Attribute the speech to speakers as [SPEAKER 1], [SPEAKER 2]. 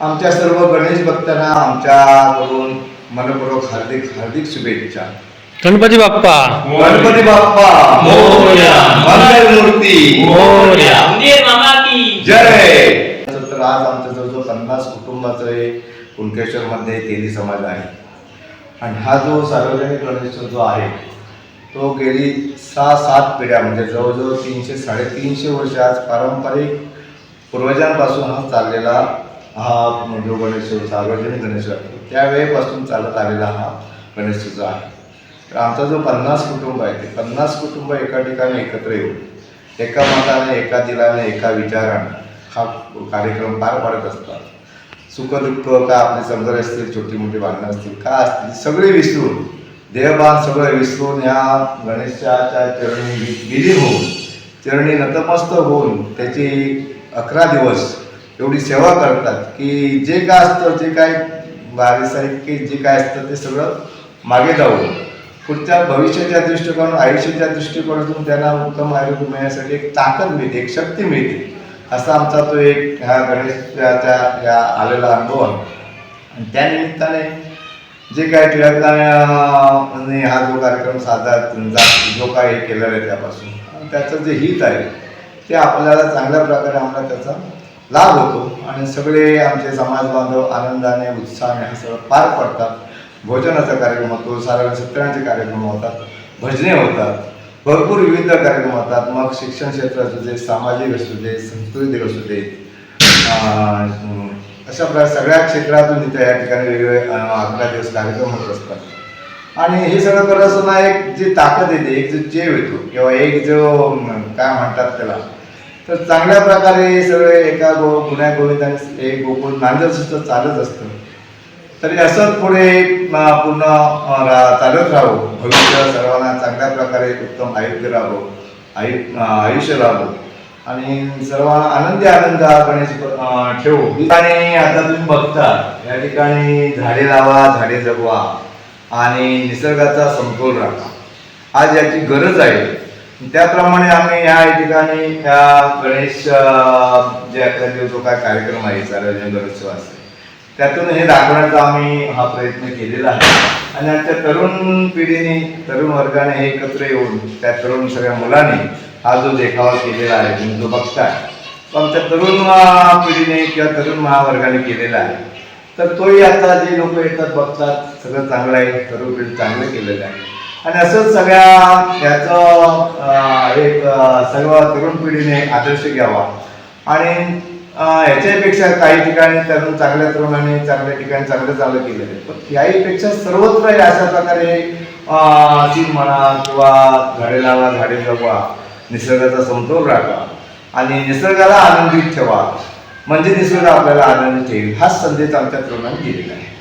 [SPEAKER 1] आमच्या सर्व गणेश भक्तांना आमच्याकडून मनपूर्वक हार्दिक हार्दिक शुभेच्छा.
[SPEAKER 2] गणपती बाप्पा.
[SPEAKER 1] गणपती बाप्पा.
[SPEAKER 3] मोरया.
[SPEAKER 1] मंगलमूर्ती.
[SPEAKER 2] मोरया.
[SPEAKER 3] मंदिर मामा की.
[SPEAKER 1] जय. तर आज आमचं जवळजवळ पन्नास कुटुंबाचं एक कुणकेश्वरमध्ये तेली समाज आहे. आणि हा जो सार्वजनिक गणेशोत्सव जो आहे तो गेली सहा सात पिढ्या म्हणजे जवळजवळ तीनशे साडेतीनशे वर्ष आज पारंपरिक पूर्वजांपासून हा चाललेला हा जो गणेशोत्सव सार्वजनिक गणेशोत्सव त्यावेळेपासून चालत आलेला हा गणेशोत्सव आहे. तर आमचा जो पन्नास कुटुंब आहे ते पन्नास कुटुंब एका ठिकाणी एकत्र येऊन एका मताने एका दिलाने एका विचाराने हा कार्यक्रम पार पाडत असतात. सुखदुःख का आपले संघर्ष असतील छोटी मोठी भांडणं असतील का असतील सगळे विसरून देहभान सगळं विसरून ह्या गणेशाच्या चरणी विलीन होऊन चरणी नतमस्त होऊन त्याची अकरा दिवस एवढी सेवा करतात की जे काय असतं जे काय बारीसारीक की जे काय असतं ते सगळं मागे जाऊन पुढच्या भविष्याच्या दृष्टिकोन आयुष्याच्या दृष्टिकोनातून त्यांना उत्तम आरोग्य मिळण्यासाठी एक ताकद मिळते एक शक्ती मिळते. असा आमचा तो एक ह्या गणेशाच्या या आलेला अनुभव आहे. आणि त्या निमित्ताने जे काय टिळकाने हा जो कार्यक्रम साधा जा- जो काय हे केलेला आहे त्यापासून त्याचं जे हित आहे ते आपल्याला चांगल्या प्रकारे आम्हाला त्याचा लाभ होतो आणि सगळे आमचे समाज बांधव आनंदाने उत्साहाने सगळं पार पडतात. भोजनाचा कार्यक्रम होतो सारा सत्याचे कार्यक्रम होतात भजने होतात भरपूर विविध कार्यक्रम होतात. मग शिक्षण क्षेत्र असू दे सामाजिक असू दे सांस्कृतिक असू दे अशा प्रकारे सगळ्या क्षेत्रातून इथे या ठिकाणी वेगवेगळे अकरा दिवस कार्यक्रम होत असतात. आणि हे सगळं करत असताना एक जी ताकद येते एक जो जेव येतो किंवा एक जो काय म्हणतात त्याला तर चांगल्या प्रकारे सगळे एका गो गुन्ह्या गोविंदाने एक गोकुळ नांदर सुद्धा चालत असतं. तरी असंच पुढे पूर्ण रा- चालत राहू. भविष्य सर्वांना चांगल्या प्रकारे उत्तम आयुष्य राहो. आयु आयुष्य राहो. आणि सर्वांना आनंदी आनंद गणेश ठेवू. आणि आता तुम्ही बघता. या ठिकाणी झाडे लावा झाडे जगवा. आणि निसर्गाचा समतोल राखा. आज याची गरज आहे. त्याप्रमाणे आम्ही या ठिकाणी या गणेश जे अकरा दिवस जो काय कार्यक्रम आहे सार्वजनिक गणेशोत्सव असेल त्यातून हे दाखवण्याचा आम्ही हा प्रयत्न केलेला आहे. आणि आमच्या तरुण पिढीने तरुण वर्गाने हे एकत्र येऊन त्या तरुण सगळ्या मुलांनी हा जो देखावा केलेला आहे तुम्ही जो बघताय तो आमच्या तरुण पिढीने किंवा तरुण महावर्गाने केलेला आहे. तर तोही आता जे लोक येतात बघतात सगळं चांगलं आहे तरुण पिढी चांगलं केलेलं आहे. आणि असंच सगळ्या याचं एक सर्व तरुण पिढीने आदर्श घ्यावा. आणि ह्याच्यापेक्षा काही ठिकाणी तरुण चांगल्या तरुणाने चांगल्या ठिकाणी चांगलं चांगलं केलेलं आहे. पण याहीपेक्षा सर्वत्र अशा प्रकारे अं, ती म्हणा किंवा झाडे लावा झाडे जगवा निसर्गाचा समतोल राखा आणि निसर्गाला आनंदित ठेवा. म्हणजे निसर्ग आपल्याला आनंदित ठेवी हाच संदेश आमच्या तरुणांनी दिलेला आहे.